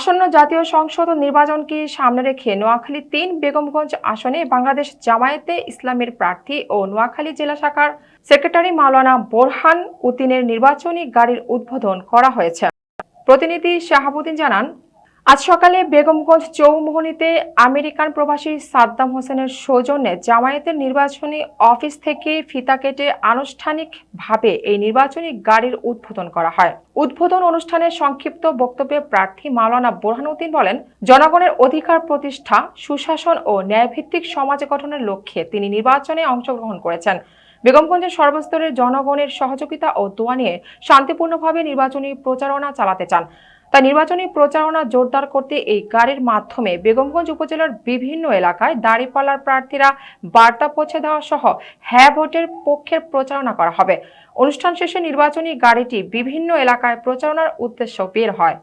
আসন্ন জাতীয় সংসদ নির্বাচনকে সামনে রেখে নোয়াখালী তিন বেগমগঞ্জ আসনে বাংলাদেশ জামায়াতে ইসলামের প্রার্থী ও নোয়াখালী জেলা শাখার সেক্রেটারি মাওলানা বোরহান উদ্দিনের নির্বাচনী গাড়ির উদ্বোধন করা হয়েছে। প্রতিনিধি শাহাবুদ্দিন জানান আজ সকালে বেগমগঞ্জ চৌমোহনীতে আমেরিকান প্রবাসী সাদ্দাম হোসেনের সৌজন্যে জামায়াতের নির্বাচনী অফিস থেকে ফিতা কেটে আনুষ্ঠানিকভাবে এই নির্বাচনী গাড়ির উদ্বোধন করা হয়। উদ্বোধন অনুষ্ঠানে সংক্ষিপ্ত বক্তব্যে প্রার্থী মাওলানা বোরহানুদ্দিন বলেন, জনগণের অধিকার প্রতিষ্ঠা, সুশাসন ও ন্যায়ভিত্তিক সমাজ গঠনের লক্ষ্যে তিনি নির্বাচনে অংশগ্রহণ করেছেন। বেগমগঞ্জের সর্বস্তরের জনগণের সহযোগিতা ও দোয়া নিয়ে শান্তিপূর্ণভাবে নির্বাচনী প্রচারণা চালাতে চান। তাই নির্বাচনী প্রচারণা জোরদার করতে এই গাড়ির মাধ্যমে বেগমগঞ্জ উপজেলার বিভিন্ন এলাকায় দাঁড়িপাল্লার প্রার্থীরা বার্তা পৌঁছে দেওয়া সহ হ্যাঁ ভোটের পক্ষের প্রচারণা করা হবে। অনুষ্ঠান শেষে নির্বাচনী গাড়িটি বিভিন্ন এলাকায় প্রচারণার উদ্দেশ্য বের হয়।